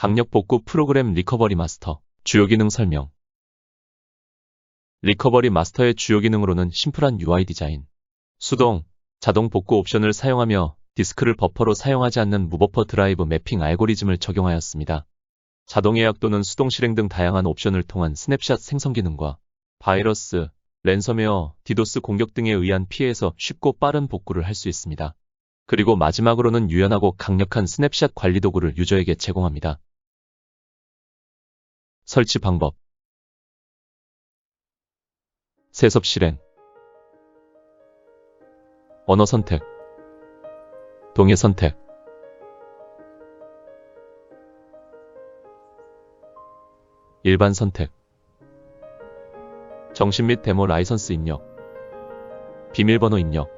강력 복구 프로그램 리커버리 마스터 주요 기능 설명 리커버리 마스터의 주요 기능으로는 심플한 UI 디자인, 수동, 자동 복구 옵션을 사용하며 디스크를 버퍼로 사용하지 않는 무버퍼 드라이브 매핑 알고리즘을 적용하였습니다. 자동 예약 또는 수동 실행 등 다양한 옵션을 통한 스냅샷 생성 기능과 바이러스, 랜섬웨어, 디도스 공격 등에 의한 피해에서 쉽고 빠른 복구를 할 수 있습니다. 그리고 마지막으로는 유연하고 강력한 스냅샷 관리 도구를 유저에게 제공합니다. 설치 방법. 세섭 실행. 언어 선택. 동의 선택. 일반 선택. 정신 및 데모 라이선스 입력. 비밀번호 입력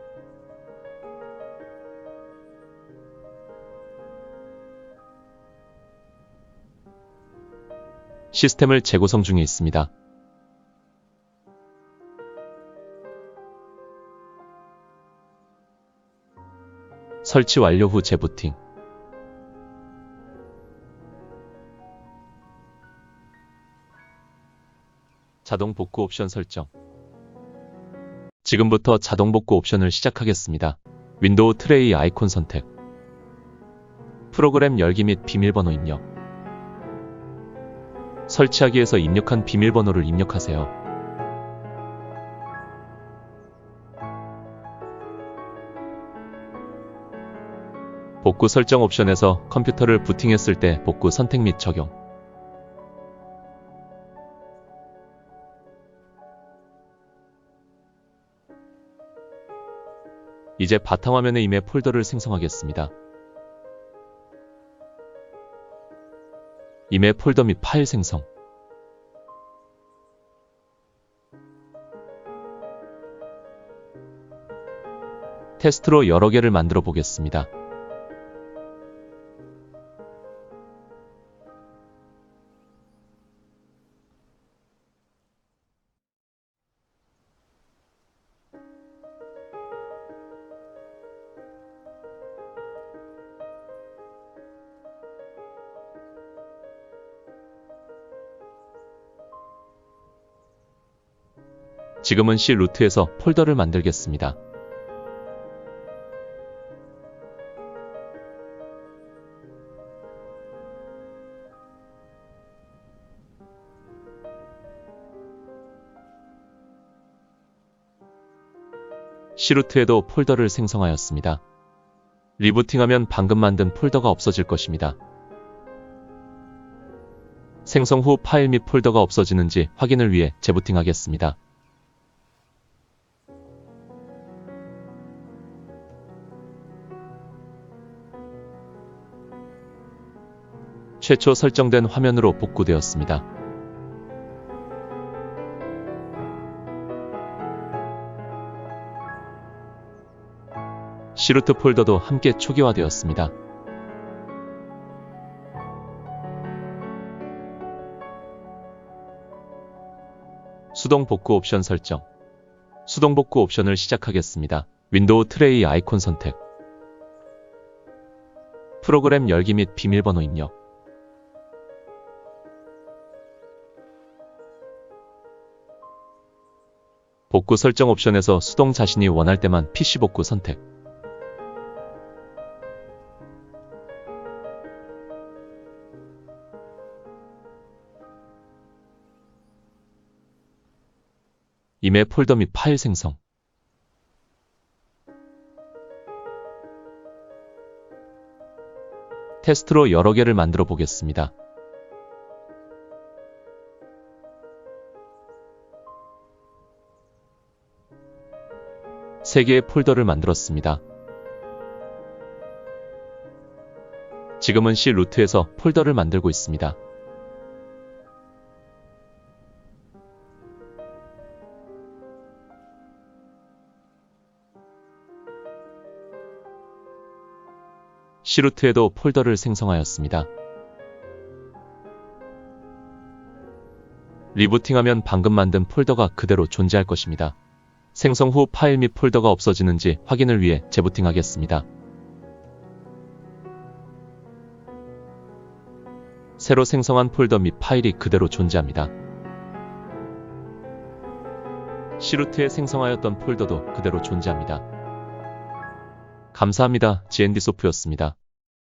시스템을 재구성 중에 있습니다. 설치 완료 후 재부팅. 자동 복구 옵션 설정. 지금부터 자동 복구 옵션을 시작하겠습니다. 윈도우 트레이 아이콘 선택. 프로그램 열기 및 비밀번호 입력. 설치하기 위해서 입력한 비밀번호를 입력하세요. 복구 설정 옵션에서 컴퓨터를 부팅했을 때 복구 선택 및 적용. 이제 바탕화면에 임의 폴더를 생성하겠습니다. 임의 폴더 및 파일 생성. 테스트로 여러 개를 만들어 보겠습니다. 지금은 C 루트에서 폴더를 만들겠습니다. C 루트에도 폴더를 생성하였습니다. 리부팅하면 방금 만든 폴더가 없어질 것입니다. 생성 후 파일 및 폴더가 없어지는지 확인을 위해 재부팅하겠습니다. 최초 설정된 화면으로 복구되었습니다. 시루트 폴더도 함께 초기화되었습니다. 수동 복구 옵션 설정 수동 복구 옵션을 시작하겠습니다. 윈도우 트레이 아이콘 선택 프로그램 열기 및 비밀번호 입력 복구 설정 옵션에서 수동 자신이 원할 때만 PC 복구 선택. 임의 폴더 및 파일 생성. 테스트로 여러 개를 만들어 보겠습니다. 세 개의 폴더를 만들었습니다. 지금은 C 루트에서 폴더를 만들고 있습니다. C 루트에도 폴더를 생성하였습니다. 리부팅하면 방금 만든 폴더가 그대로 존재할 것입니다. 생성 후 파일 및 폴더가 없어지는지 확인을 위해 재부팅하겠습니다. 새로 생성한 폴더 및 파일이 그대로 존재합니다. 시루트에 생성하였던 폴더도 그대로 존재합니다. 감사합니다. GND 소프였습니다.